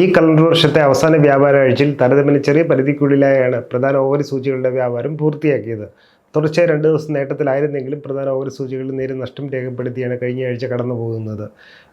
ഈ കലണ്ടർ വർഷത്തെ അവസാന വ്യാപാര ആഴ്ചയിൽ ചെറിയ പരിധിക്കുള്ളിലായാണ് പ്രധാന ഓഹരി സൂചികളുടെ വ്യാപാരം പൂർത്തിയാക്കിയത്. തുടർച്ചയായ രണ്ട് ദിവസം നേട്ടത്തിലായിരുന്നെങ്കിലും പ്രധാന ഓഹരി സൂചികളിൽ നേരിയ നഷ്ടം രേഖപ്പെടുത്തിയാണ് കഴിഞ്ഞ ആഴ്ച കടന്നു പോകുന്നത്.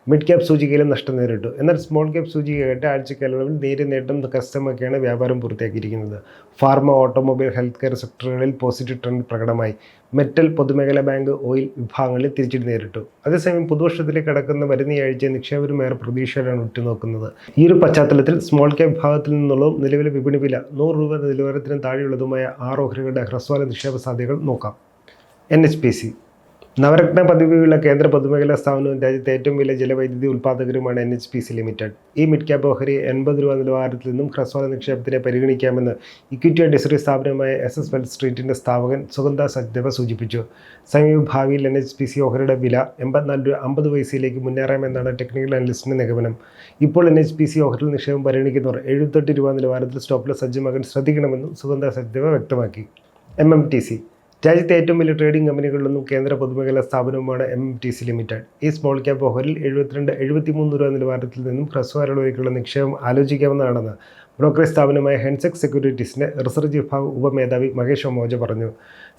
മിഡ് ക്യാപ് സൂചികയിലും നഷ്ടം നേരിട്ടു. എന്നാൽ സ്മോൾ ക്യാപ് സൂചികയായിട്ട് ആഴ്ചക്കാലയളവിൽ നേരിയ നേട്ടം കസ്റ്റമൊക്കെയാണ് വ്യാപാരം പൂർത്തിയാക്കിയിരിക്കുന്നത്. ഫാർമ ഓട്ടോമൊബൈൽ ഹെൽത്ത് കെയർ സെക്ടറുകളിൽ പോസിറ്റീവ് ട്രെൻഡ് പ്രകടമായി. മെറ്റൽ പൊതുമേഖലാ ബാങ്ക് ഓയിൽ വിഭാഗങ്ങളിൽ തിരിച്ചടി നേരിട്ടു. അതേസമയം പുതുവർഷത്തിലേക്ക് കടക്കുന്ന വരുന്ന ആഴ്ച നിക്ഷേപരും ഏറെ പ്രതീക്ഷയിലാണ് ഉറ്റുനോക്കുന്നത്. ഈ ഒരു പശ്ചാത്തലത്തിൽ സ്മോൾ ക്യാപ് വിഭാഗത്തിൽ നിന്നുള്ള നിലവിലെ വിപണി വില നൂറ് രൂപ നിലവാരത്തിന് താഴെയുള്ളതുമായ ആറ് ഓഹരികളുടെ ഹ്രസ്വകാല നിക്ഷേപ സാധ്യതകൾ നോക്കാം. N H P C. Navratna പദ്ധതിയുള്ള കേന്ദ്ര പൊതുമേഖലാ സ്ഥാപനവും രാജ്യത്തെ ഏറ്റവും വലിയ ജലവൈദ്യുതി ഉൽപ്പാദകരുമാണ് N H P C limited. ഈ മിഡ് ക്യാപ് ഓഹരി എൺപത് രൂപ നിലവാരത്തിൽ നിന്നും ഹ്രസ്വ നിക്ഷേപത്തിനെ പരിഗണിക്കാമെന്ന് ഇക്വിറ്റി അഡ്വൈസറി സ്ഥാപനമായ എസ് എസ് വെൽ സ്ട്രീറ്റിന്റെ സ്ഥാപകൻ സുഗന്ധ സജ്ദേവ സൂചിപ്പിച്ചു. സമീപ ഭാവിയിൽ എൻ എച്ച് പി സി ഓഹരിയുടെ വില എൺപത്തിനാല് രൂപ അമ്പത് പൈസയിലേക്ക് മുന്നേറാമെന്നാണ് ടെക്നിക്കൽ അനലിസ്റ്റിന്റെ നിഗമനം. ഇപ്പോൾ എൻ എച്ച് പി സി ഓഹരിൽ നിക്ഷേപം പരിഗണിക്കുന്നവർ എഴുപത്തെട്ട് രൂപ നിലവാരത്തിൽ സ്റ്റോപ്പിൽ സജ്ജമാകാൻ ശ്രദ്ധിക്കണമെന്നും സുഗന്ധ സജ്ദേവ വ്യക്തമാക്കി. എം എം ടി സി രാജ്യത്തെ ഏറ്റവും വലിയ ട്രേഡിംഗ് കമ്പനികളിലൊന്നും കേന്ദ്ര പൊതുമേഖലാ സ്ഥാപനവുമാണ് എം ടി സി ലിമിറ്റഡ് ഈ സ്മോൾ ക്യാപ് ഓഹരിൽ എഴുപത്തിരണ്ട് എഴുപത്തിമൂന്ന് രൂപ നിലവാരത്തിൽ നിന്നും ഹ്രസ്വകാലയിലേക്കുള്ള നിക്ഷേപം ആലോചിക്കാവുന്നതാണെന്ന് ബ്രോക്കറേജ് സ്ഥാപനമായ ഹെൻസെക് സെക്യൂരിറ്റീസിന്റെ റിസർച്ച് വിഭാഗ ഉപമേധാവി മഹേഷ് ഒമോജ പറഞ്ഞു.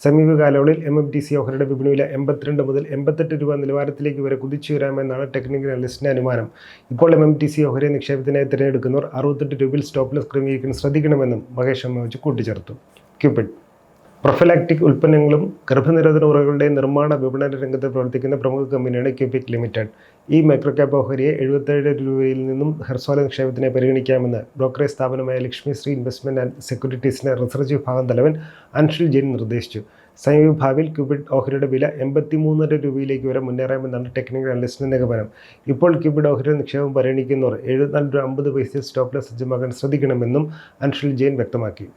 സമീപകാലങ്ങളിൽ എം എം ടി സി ഓഹരിയുടെ വിപണിയിലെ എൺപത്തിരണ്ട് മുതൽ എൺപത്തെട്ട് രൂപ നിലവാരത്തിലേക്ക് വരെ കുതിച്ചുയരാമെന്നാണ് ടെക്നിക്കൽ അനലിസ്റ്റിന്റെ അനുമാനം. ഇപ്പോൾ എം എം ടി സി ഓഹരി നിക്ഷേപത്തിനായി തിരഞ്ഞെടുക്കുന്നവർ അറുപത്തെട്ട് രൂപയിൽ സ്റ്റോപ്ലെസ് ക്രമീകരിക്കാൻ ശ്രദ്ധിക്കണമെന്നും മഹേഷ് ഒമോജ് കൂട്ടിച്ചേർത്തു. ക്യൂപിഡ് പ്രൊഫലാക്റ്റിക് ഉൽപ്പന്നങ്ങളും ഗർഭനിരോധന ഉറകളുടെ നിർമ്മാണ വിപണന രംഗത്ത് പ്രവർത്തിക്കുന്ന പ്രമുഖ കമ്പനിയാണ് ക്യൂപിക് ലിമിറ്റഡ്. ഈ മൈക്രോ ക്യാപ് ഓഹരിയെ എഴുപത്തേഴ് രൂപയിൽ നിന്നും ഹെർസോല നിക്ഷേപത്തിനെ പരിഗണിക്കാമെന്ന് ബ്രോക്കറേജ് സ്ഥാപനമായ ലക്ഷ്മി ശ്രീ ഇൻവെസ്റ്റ്മെന്റ് ആൻഡ് സെക്യൂരിറ്റീസിന്റെ റിസർച്ച് വിഭാഗം തലവൻ അൻഷിൽ ജെയിൻ നിർദ്ദേശിച്ചു. സമീപ ഭാവിയിൽ ക്യൂബിഡ് ഓഹരിയുടെ വില എൺപത്തി മൂന്നര രൂപയിലേക്ക് വരെ മുന്നേറാമെന്നാണ് ടെക്നിക്കൽ അനലിസ്റ്റിന്റെ നിഗമനം. ഇപ്പോൾ ക്യൂബിഡ് ഓഹരിയുടെ നിക്ഷേപം പരിഗണിക്കുന്നവർ എഴുപത്തിനാല് രൂപ അമ്പത് പൈസ സ്റ്റോപ്പിലെ സജ്ജമാക്കാൻ ശ്രദ്ധിക്കണമെന്നും അൻഷിൽ ജെയിൻ വ്യക്തമാക്കി.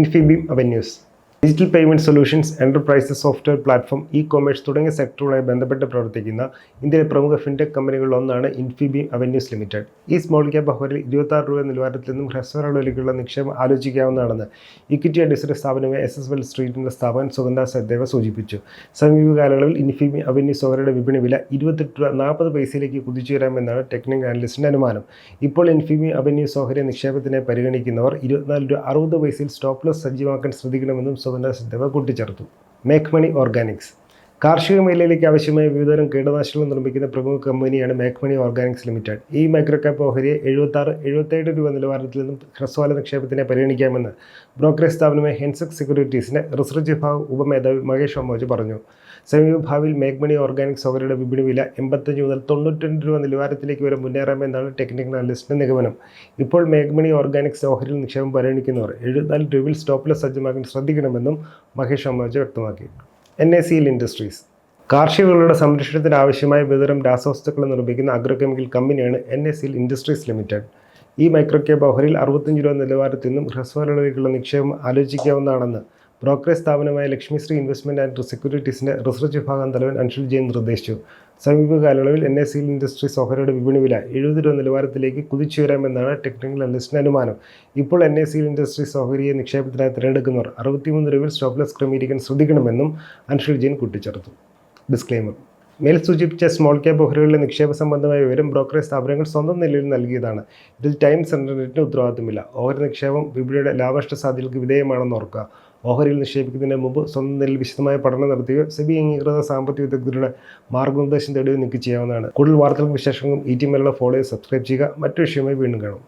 Infibeam Avenues. Digital payment solutions enterprises software platform e commerce തുടങ്ങിയ സെക്ടറുമായി ബന്ധപ്പെട്ട് പ്രവർത്തിക്കുന്ന ഇന്ത്യയിലെ പ്രമുഖ ഫിൻടെക് കമ്പനികളിലൊന്നാണ് ഇൻഫിബീം അവന്യൂസ് ലിമിറ്റഡ് ഈ സ്മോൾ ക്യാപ് ഹോറിൽ ഇരുപത്താറ് രൂപ നിലവാരത്തിൽ നിന്നും ഹ്രസ്വകാലയിലേക്കുള്ള നിക്ഷേപം ആലോചിക്കാവുന്നതാണെന്ന് ഇക്വിറ്റി അഡ്വൈസറി സ്ഥാപനമായ എസ് എസ് വെൽ സ്ട്രീറ്റിന്റെ സ്ഥാപകൻ സുഗന്ധ സദ്ദേവ സൂചിപ്പിച്ചു. സമീപകാലങ്ങളിൽ ഇൻഫിബീം അവന്യൂസ് ഓഹരിയുടെ വിപണി വില ഇരുപത്തെട്ട് രൂപ നാൽപ്പത് പൈസയിലേക്ക് കുതിച്ചുയരാമെന്നാണ് ടെക്നിക്കൽ അനലിസ്റ്റിന്റെ അനുമാനം. ഇപ്പോൾ ഇൻഫിബീം അവന്യൂസ് ഓഹരി നിക്ഷേപത്തിനായി പരിഗണിക്കുന്നവർ ഇരുപത്തിനാല് രൂപ അറുപത് പൈസയിൽ സ്റ്റോപ്പ് ലോസ് സജ്ജമാക്കാൻ ശ്രദ്ധിക്കണമെന്നും സുഗന്ധ സിദ്ധവ കൂട്ടിച്ചേർത്തു. Make money organics. കാർഷിക മേഖലയിലേക്ക് ആവശ്യമായ വിവിധതരം കീടനാശിനികൾ നിർമ്മിക്കുന്ന പ്രമുഖ കമ്പനിയാണ് മേക്മണി ഓർഗാനിക്സ് ലിമിറ്റഡ്. ഈ മൈക്രോ ക്യാപ് ഓഹരിയെ എഴുപത്താറ് എഴുപത്തേഴ് രൂപ നിലവാരത്തിൽ നിന്നും ഹ്രസ്വകാല നിക്ഷേപത്തിനെ പരിഗണിക്കാമെന്ന് ബ്രോക്കറേജ് സ്ഥാപനമായ ഹെൻസെക് സെക്യൂരിറ്റീസിന്റെ റിസർച്ച് വിഭാഗം ഉപമേധാവി മഹേഷ് അമ്മോജ് പറഞ്ഞു. സമീപഭാവിയിൽ മേക്മണി ഓർഗാനിക്സ് ഓഹരിയുടെ വിപണി വില എൺപത്തഞ്ച് മുതൽ തൊണ്ണൂറ്റിരണ്ട് രൂപ നിലവാരത്തിലേക്ക് വരെ മുന്നേറാമെന്നാണ് ടെക്നിക്കൽ അനലിസ്റ്റിന്റെ നിഗമനം. ഇപ്പോൾ മേക്മണി ഓർഗാനിക്സ് ഓഹരിയിൽ നിക്ഷേപം പരിഗണിക്കുന്നവർ എഴുപത്തിനാല് രൂപയിൽ സ്റ്റോപ്പിൽ സജ്ജമാക്കാൻ ശ്രദ്ധിക്കണമെന്നും മഹേഷ് അമ്മോജ് വ്യക്തമാക്കി. എൻ എ സിയിൽ ഇൻഡസ്ട്രീസ് കാർഷിക വിളകളുടെ സംരക്ഷണത്തിന് ആവശ്യമായ വിതരം രാസവസ്തുക്കൾ നിർമ്മിക്കുന്ന അഗ്രോ കെമിക്കൽ കമ്പനിയാണ് N A C L industries limited ഈ മൈക്രോ ക്യാബ് അറുപത്തഞ്ച് രൂപ നിലവാരത്തിൽ നിന്നും ഹ്രസ്വകാലയിലേക്കുള്ള നിക്ഷേപം ആലോചിക്കാവുന്നതാണെന്ന് ബ്രോക്കറേജ് സ്ഥാപനമായ ലക്ഷ്മിശ്രീ ഇൻവെസ്റ്റ്മെന്റ് ആൻഡ് സെക്യൂരിറ്റീസിന്റെ റിസർച്ച് വിഭാഗം തലവൻ അൻഷുൽ ജെയിൻ നിർദ്ദേശിച്ചു. സമീപകാലയളവിൽ N S C L industries ഓഹരിയുടെ വിപണി വില എഴുപത് രൂപ നിലവാരത്തിലേക്ക് കുതിച്ചുയരാമെന്നാണ് ടെക്നിക്കൽ അനലിസ്റ്റിന്റെ അനുമാനം. ഇപ്പോൾ N S C L industries ഓഹരിയെ നിക്ഷേപത്തിനായി തിരഞ്ഞെടുക്കുന്നവർ അറുപത്തിമൂന്ന് രൂപയിൽ സ്റ്റോപ്ലെസ് ക്രമീകരിക്കാൻ ശ്രദ്ധിക്കണമെന്നും അൻഷുൽ ജെയിൻ കൂട്ടിച്ചേർത്തു. ഡിസ്ക്ലെയിമർ മേൽ സൂചിപ്പിച്ച സ്മോൾ ക്യാപ് ഓഹരികളിലെ നിക്ഷേപ സംബന്ധമായ വിവരം ബ്രോക്കറേജ് സ്ഥാപനങ്ങൾ സ്വന്തം നിലയിൽ നൽകിയതാണ്. ഇതിൽ ടൈംസ് ഇന്റർനെറ്റിന് ഉത്തരവാദിത്തമില്ല ഓഹരി നിക്ഷേപം വിപണിയുടെ ലാഭനഷ്ട സാധ്യതകൾക്ക് വിധേയമാണെന്ന് ഓർക്കുക. ഓഹരിയിൽ നിക്ഷേപിക്കുന്നതിന് മുമ്പ് സ്വന്തം നിലയിൽ വിശദമായ പഠനം നടത്തുകയോ സെബി അംഗീകൃത സാമ്പത്തിക വിദഗ്ധരുടെ മാർഗനിർദ്ദേശം തേടുകയോ നിങ്ങൾക്ക് ചെയ്യാവുന്നതാണ്. കൂടുതൽ വാർത്തകൾക്കും വിശേഷങ്ങളും ഈ ടി മേലുള്ള ഫോളോയെ സബ്സ്ക്രൈബ് ചെയ്യുക. മറ്റു വിഷയമായി വീണ്ടും കാണും.